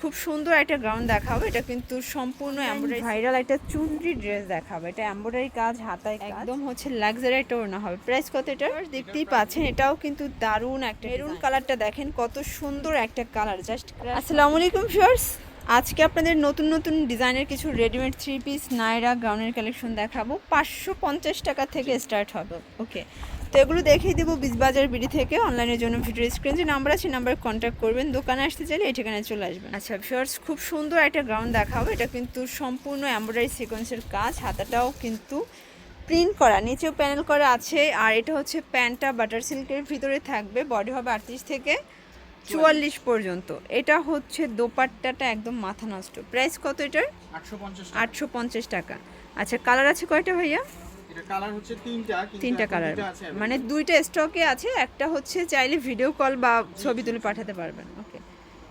খুব সুন্দর একটা গাউন দেখাবো। এটা কিন্তু সম্পূর্ণ এমব্রয়ডারি ভাইরাল একটা চুনরি ড্রেস দেখাবো। এটা এমব্রয়ডারি কাজ হাতায় কাজ। একদম হচ্ছে লাক্সারি একটা ওড়না হবে। প্রাইস কত এটা দেখতেই পাচ্ছেন। এটাও কিন্তু দারুণ একটা মেরুন কালারটা দেখেন কত সুন্দর একটা কালার জাস্ট আসসালামু আলাইকুম ফিয়ার্স আজকে আপনাদের নতুন নতুন ডিজাইনের কিছু রেডিমেড থ্রি পিস নাইরা গাউনের কালেকশন দেখাবো। পাঁচশো পঞ্চাশ টাকা থেকে স্টার্ট হবে। ওকে তো এগুলো দেখিয়ে দেবো বীজবাজার বিডি থেকে অনলাইনের জন্য ভিডিও স্ক্রিন যে নাম্বার আছে নাম্বার কন্ট্যাক্ট করবেন। দোকানে আসতে চাইলে এই ঠিকানায় চলে আসবেন। আচ্ছা ফিয়ার্স খুব সুন্দর একটা গ্রাউন্ড দেখাবো। এটা কিন্তু সম্পূর্ণ এমব্রয়ডারি সিকোয়েন্সের কাজ। হাতাটাও কিন্তু প্রিন্ট করা নিচেও প্যানেল করা আছে। আর এটা হচ্ছে প্যান্টটা বাটার সিল্কের ভিতরে থাকবে। বডি হবে আটত্রিশ থেকে চুয়াল্লিশ পর্যন্ত। এটা হচ্ছে দোপাট্টাটা একদম মাথা নষ্ট। প্রাইস কত এটার? আটশো পঞ্চাশ টাকা। আচ্ছা কালার আছে কয়টা ভাইয়া? কালার হচ্ছে তিনটা তিনটা কালার। মানে দুইটা স্টকে আছে একটা হচ্ছে চাইলে ভিডিও কল বা ছবি তুলে পাঠাতে পারবেন। ওকে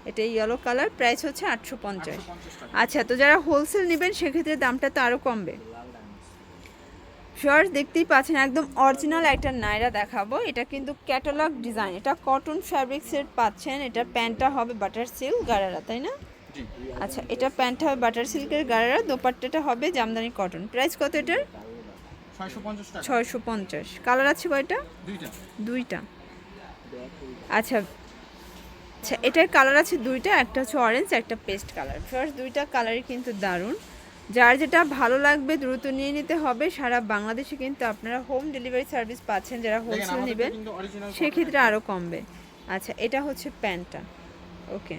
এটা ইয়েলো কালার প্রাইস হচ্ছে আটশো পঞ্চাশ। আচ্ছা তো যারা হোলসেল নেবেন সেক্ষেত্রে দামটা তো আরও কমবে। শর্টস দেখতেই পাচ্ছেন একদম অরিজিনাল একটা নাইরা দেখাবো। এটা কিন্তু ক্যাটালগ ডিজাইন এটা কটন ফ্যাব্রিক্সের পাচ্ছেন। এটা প্যান্টটা হবে বাটার সিল্ক গারারা তাই না? আচ্ছা এটা প্যান্টটা হবে বাটার সিল্কের গারারা দোপাট্টাটা হবে জামদানি কটন প্রাইস কত এটার? ছয়শো পঞ্চাশ কালার আছে কয়টা? দুইটা। আচ্ছা আচ্ছা এটার কালার আছে দুইটা একটা হচ্ছে অরেঞ্জ একটা পেস্ট কালার ফার্স্ট দুইটা কালারই কিন্তু দারুণ। যার যেটা ভালো লাগবে দ্রুত নিয়ে নিতে হবে। সারা বাংলাদেশে কিন্তু আপনারা হোম ডেলিভারি সার্ভিস পাচ্ছেন যারা হোলসেল নেবেন সেক্ষেত্রে আরও কমবে। আচ্ছা এটা হচ্ছে প্যান্টটা। ওকে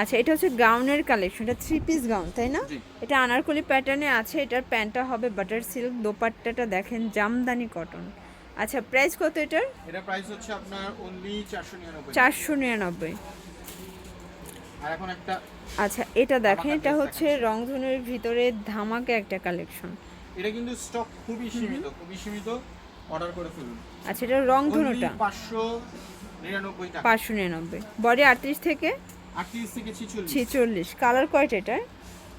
আচ্ছা এটা হচ্ছে গাউনের কালেকশন এটা থ্রি পিস গাউন তাই না? এটা আনারকলি প্যাটার্নে আছে এটার প্যান্টটা হবে বাটার সিল্ক দোপাট্টাটা দেখেন জামদানি কটন আচ্ছা প্রাইস কত এটার? এটা প্রাইস হচ্ছে আপনার অনলি চারশো নিরানব্বই। চারশো নিরানব্বই। আর এখন একটা আচ্ছা এটা দেখেন এটা হচ্ছে রংধনুর ভিতরে ধামাকা একটা কালেকশন এটা কিন্তু স্টক খুবই সীমিত খুবই সীমিত অর্ডার করে ফেলুন। আচ্ছা এটা রংধনুটা? পাঁচশো নিরানব্বই টাকা। পাঁচশো নিরানব্বই। বডি আটত্রিশ থেকে? আটত্রিশ থেকে ছিচল্লিশ। ছেচল্লিশ। কালার কয়টা এটার?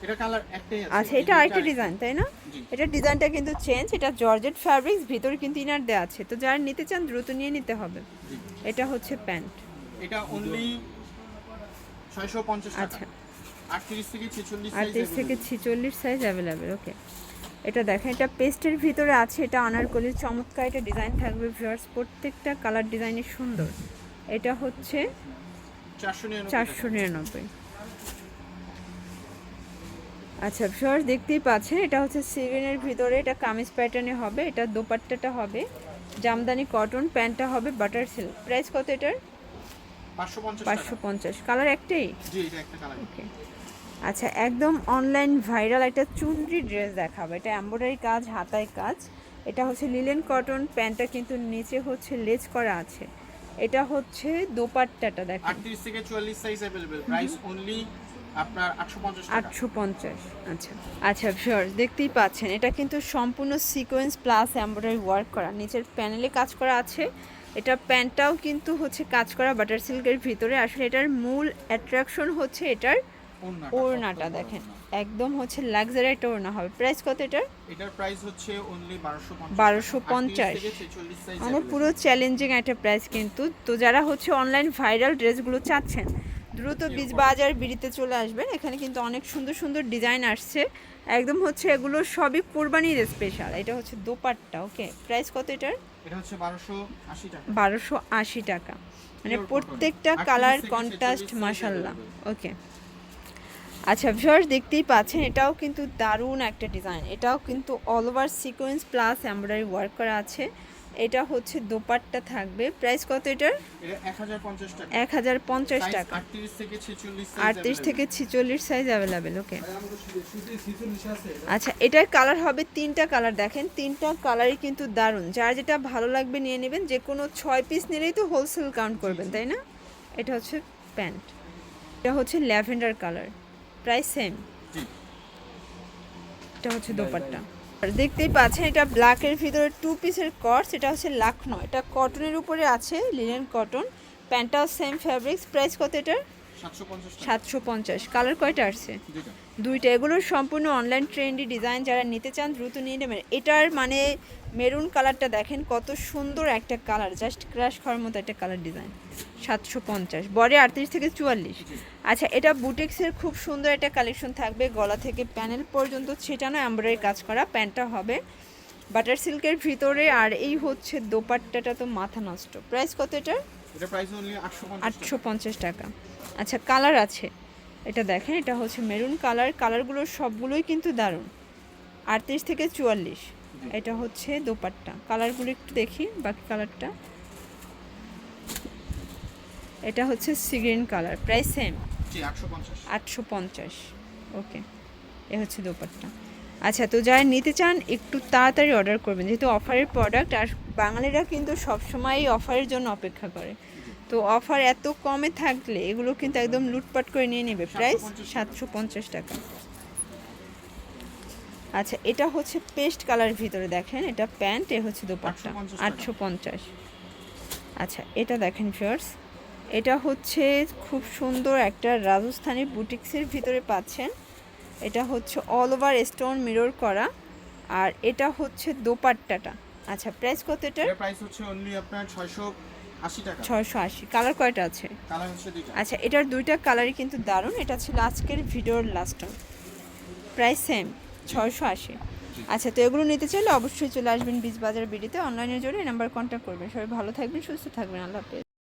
এটা কালার একটাই আছে আচ্ছা এটা আরেকটা ডিজাইন তাই না? এটা ডিজাইনটা কিন্তু চেঞ্জ এটা জর্জেট ফ্যাব্রিক্স ভিতরে কিন্তু ইনার দেওয়া আছে। তো যারা নিতে চান দ্রুত নিয়ে নিতে হবে। এটা হচ্ছে প্যান্ট। এটা অনলি ছয়শো পঞ্চাশ টাকা। আচ্ছা। আটত্রিশ থেকে ছেচল্লিশ আটত্রিশ থেকে ছিচল্লিশ সাইজ অ্যাভেলেবেল ওকে এটা দেখেন এটা পেস্টের ভিতরে আছে এটা আনারকলির চমৎকার এটা ডিজাইন থাকবে ভিউয়ার্স প্রত্যেকটা কালার ডিজাইনের সুন্দর। এটা হচ্ছে চারশো নিরানব্বই আচ্ছা ভিউয়ার্স দেখতেই পাচ্ছেন এটা হচ্ছে সিভেনের ভিতরে এটা কামিজ প্যাটার্নে হবে এটা দোপাট্টাটা হবে জামদানি কটন প্যান্টটা হবে বাটার সিল্ক প্রাইস কত এটার? পাঁচশো পঞ্চাশ কালার একটাই? ওকে আচ্ছা একদম অনলাইন ভাইরাল একটা চুনরি ড্রেস দেখাবো। এটা এমব্রয়ডারি কাজ হাতায় কাজ। এটা হচ্ছে লিলেন কটন প্যান্টটা কিন্তু নিচে হচ্ছে লেজ করা আছে। এটা হচ্ছে দোপাট্টাটা দেখেন। আটত্রিশ থেকে চুয়াল্লিশ সাইজ अवेलेबल প্রাইস অনলি আপনার আটশো পঞ্চাশ টাকা। আটশো পঞ্চাশ আচ্ছা। আচ্ছা শিওর দেখতেই পাচ্ছেন এটা কিন্তু সম্পূর্ণ সিকোয়েন্স প্লাস এমব্রয়ডারি ওয়ার্ক করা। নিচের প্যানেলে কাজ করা আছে। এটা প্যান্টটাও কিন্তু হচ্ছে কাজ করা বাটার সিল্কের ভিতরে। আসলে এটার মূল অ্যাট্রাকশন হচ্ছে এটার ওড়নাটা, দেখেন। একদম হচ্ছে লাক্সারি ওড়না হবে। প্রাইস কত এটার? এটার প্রাইস হচ্ছে অনলি বারোশো পঞ্চাশ 1250 থেকে ছেচল্লিশ সাইজ মানে পুরো চ্যালেঞ্জিং একটা প্রাইস কিন্তু। তো যারা হচ্ছে অনলাইন ভাইরাল ড্রেসগুলো চাচ্ছেন দ্রুত বীজ বাজার বিড়িতে চলে আসবেন। এখানে কিন্তু অনেক সুন্দর সুন্দর ডিজাইন আসছে। একদম হচ্ছে এগুলো সবই কোরবানির স্পেশাল এটা হচ্ছে দোপাট্টা ওকে প্রাইস কত এটার? এটা হচ্ছে বারোশো আশি টাকা। মানে প্রত্যেকটা কালার কন্ট্রাস্ট 46 মাসাল্লাহ ওকে আচ্ছা ভিউয়ার্স দেখতেই পাচ্ছেন এটাও কিন্তু দারুণ একটা ডিজাইন এটাও কিন্তু all over sequence plus embroidery work করা আছে। এটা হচ্ছে দোপাট্টা থাকবে। প্রাইস কত এটার? এটা এক হাজার পঞ্চাশ টাকা। এক হাজার পঞ্চাশ Size টাকা। 38 থেকে ছেচল্লিশ আটত্রিশ থেকে ছিচল্লিশ সাইজ অ্যাভেলেবেল ওকে আচ্ছা এটার কালার হবে তিনটা কালার দেখেন তিনটা কালারই কিন্তু দারুণ। যার যেটা ভালো লাগবে নিয়ে নেবেন যে কোনো ছয় পিস নিলেই তো হোলসেল কাউন্ট করবেন তাই না? এটা হচ্ছে প্যান্ট। এটা হচ্ছে ল্যাভেন্ডার কালার প্রাইস সেম এটা হচ্ছে দোপাট্টা। আর দেখতেই পাচ্ছেন এটা ব্ল্যাকের ভিতরে টু পিসের কর্স এটা হচ্ছে লাখনো। এটা কটনের উপরে আছে লিনেন কটন প্যান্টটাও সেম ফ্যাব্রিক্স প্রাইস কত এটার? সাতশো পঞ্চাশ কালার কয়টা আসছে? দুইটা। এগুলো সম্পূর্ণ অনলাইন ট্রেন্ডি ডিজাইন যারা নিতে চান দ্রুত নিয়ে নেবেন। এটার মানে মেরুন কালারটা দেখেন কত সুন্দর একটা কালার। জাস্ট ক্রাশ খাওয়ার মতো একটা কালার ডিজাইন সাতশো পঞ্চাশ। বডি আটত্রিশ থেকে চুয়াল্লিশ। আচ্ছা এটা বুটিক্সের খুব সুন্দর একটা কালেকশন থাকবে। গলা থেকে প্যানেল পর্যন্ত ছেটানো এমব্রয়ডারি কাজ করা। প্যান্টটা হবে বাটার সিল্কের ভিতরে। আর এই হচ্ছে দোপাট্টাটা তো মাথা নষ্ট। প্রাইস কত এটার? এটা প্রাইস অনলি আটশো পঞ্চাশ আটশো পঞ্চাশ টাকা। আচ্ছা কালার আছে। এটা দেখেন এটা হচ্ছে মেরুন কালার কালারগুলো সবগুলোই কিন্তু দারুণ। আটত্রিশ থেকে চুয়াল্লিশ। এটা হচ্ছে দোপাট্টা। কালারগুলো একটু দেখি বাকি কালারটা এটা হচ্ছে সিগ্রিন কালার প্রায় সেম আটশো পঞ্চাশ। ওকে এ হচ্ছে দোপাট্টা। আচ্ছা তো যারা নিতে চান একটু তাড়াতাড়ি অর্ডার করবেন। যেহেতু অফারের প্রোডাক্ট আর বাঙালিরা কিন্তু সবসময়ই অফারের জন্য অপেক্ষা করে। তো অফার এত কমে থাকলে এগুলো কিন্তু একদম লুটপাট করে নিয়ে নেবে। প্রাইস সাতশো পঞ্চাশ টাকা। আচ্ছা এটা হচ্ছে পেস্ট কালার ভিতরে দেখেন এটা প্যান্ট এ হচ্ছে দোপাট্টা। 850 আটশো পঞ্চাশ। আচ্ছা এটা দেখেন ফিয়ার্স এটা হচ্ছে খুব সুন্দর একটা রাজস্থানী বুটিক্সের ভিতরে পাচ্ছেন। এটা হচ্ছে অল ওভার স্টোন মিরর করা আর এটা হচ্ছে দোপাট্টাটা। আচ্ছা প্রাইস কত এটার? প্রাইস হচ্ছে অনলি আপনার ছয়শো আশি টাকা। ছয়শো আশি। কালার কয়টা আছে? কালার হচ্ছে দুইটা। আচ্ছা এটার দুইটা কালারই কিন্তু দারুণ। এটা ছিল আজকের ভিডিওর লাস্ট প্রাইস সেম ছয়শো আশি। আচ্ছা তো এগুলো নিতে চাইলে অবশ্যই চলে আসবেন বীজ বাজার বিডিতে। অনলাইনের জন্য এই নাম্বার কন্ট্যাক্ট করবেন। সবাই ভালো থাকবেন সুস্থ থাকবেন। আল্লাহ হাফেজ।